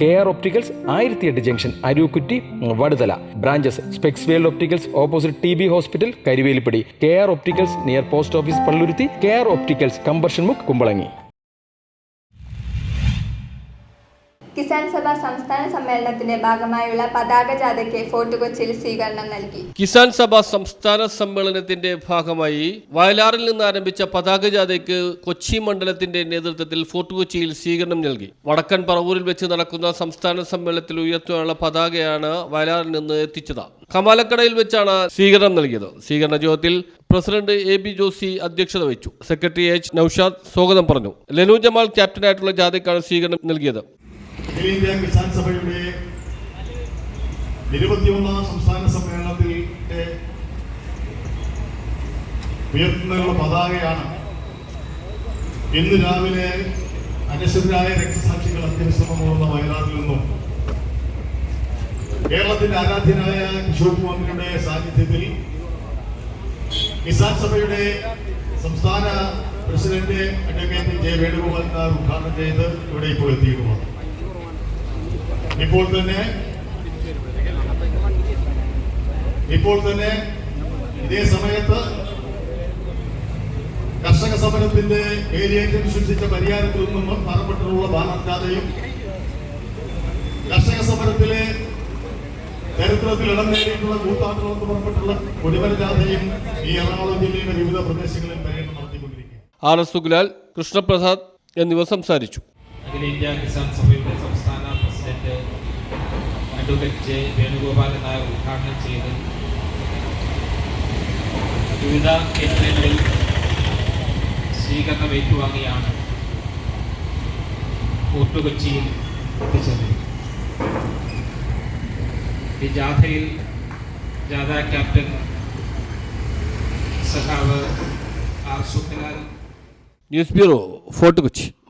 K R opticals ആയിരത്തിയെട്ട് junction Arookutty Vaduthala. Branches specs world opticals opposite T B hospital Karuvelippady. K R opticals near post office Palluruthy. K R opticals combustion മുക്ക് കുമ്പളങ്ങി. കിസാൻ സഭ സംസ്ഥാന സമ്മേളനത്തിന്റെ ഭാഗമായുള്ള പതാക ജാഥയ്ക്ക് fort കൊച്ചിയിൽ സ്വീകരണം നൽകി. കിസാൻ സഭ സംസ്ഥാന സമ്മേളനത്തിന്റെ ഭാഗമായി വയലാറിൽ നിന്ന് ആരംഭിച്ച പതാക ജാഥയ്ക്ക് കൊച്ചി മണ്ഡലത്തിന്റെ നേതൃത്വത്തിൽ ഫോർട്ട് കൊച്ചിയിൽ സ്വീകരണം നൽകി. വടക്കൻ പറവൂരിൽ വെച്ച് നടക്കുന്ന സംസ്ഥാന സമ്മേളനത്തിൽ ഉയർത്താനുള്ള പതാകയാണ് വയലാറിൽ നിന്ന് എത്തിച്ചത്. കമാലക്കടയിൽ വെച്ചാണ് സ്വീകരണം നൽകിയത്. സ്വീകരണ യോഗത്തിൽ പ്രസിഡന്റ് എ ബി ജോസി അധ്യക്ഷത വഹിച്ചു. സെക്രട്ടറി എച്ച് നൌഷാദ് സ്വാഗതം പറഞ്ഞു. ലെനു ജമാൽ ക്യാപ്റ്റനായിട്ടുള്ള ജാഥയ്ക്കാണ് സ്വീകരണം നൽകിയത്. അഖിലേന്ത്യാ കിസാൻ സഭയുടെ ഇരുപത്തിയൊന്നാം സംസ്ഥാന സമ്മേളനത്തിൽ ഉയർത്തുന്നതിനുള്ള പതാകയാണ് ഇന്ന് രാവിലെ അനശ്വരായ രക്തസാക്ഷികൾ അന്ത്യവിശ്രമം വന്ന വയനാട്ടിൽ നിന്നും കേരളത്തിന്റെ ആരാധ്യനായ കിഷോർ കുമാറിന്റെ സാന്നിധ്യത്തിൽ കിസാൻ സഭയുടെ സംസ്ഥാന പ്രസിഡന്റ് അഡ്വക്കേറ്റ് ജെ വേണുഗോപാൽ ഉദ്ഘാടനം ചെയ്ത് ഇവിടെ ഇപ്പോൾ എത്തിയിട്ടുള്ളത് ഇപ്പോൾ തന്നെ ഇപ്പോൾ തന്നെ ഇതേ സമയത്ത് കർഷക സമരത്തിന്റെ വേലിയേറ്റം സൃഷ്ടിച്ച പരിഹാരത്തിൽ നിന്നും പറപ്പെട്ടിട്ടുള്ള ബാലക്കാതെയും കർഷക സമരത്തിലെ ചരിത്രത്തിൽ ഇടം നേടിയിട്ടുള്ള കൂത്താട്ടുകൾ എന്ന് പുറപ്പെട്ടുള്ള കൊടിമരജാഥയും ഈ എറണാകുളം ജില്ലയിലെ വിവിധ പ്രദേശങ്ങളിൽ പര്യടനം നടത്തിക്കൊണ്ടിരിക്കുക ആർ എസ് സുഗുലാൽ കൃഷ്ണപ്രസാദ് എന്നിവർ സംസാരിച്ചു. അഖിലേന്ത്യാ കിസാൻ സഭയുടെ സംസ്ഥാന president advocate J Venugopalan Nair ഉദ്ഘാടനം ചെയ്ത്. വിവിധ കേന്ദ്രങ്ങളിൽ സ്വീകരണം ഏറ്റുവാങ്ങിയാണ് ഫോർട്ട് കൊച്ചിയിൽ എത്തിച്ചത്. ഈ ജാഥയിൽ ജാഥ ക്യാപ്റ്റൻ സഖാവ് R Sukhalal. News bureau fort Kochi.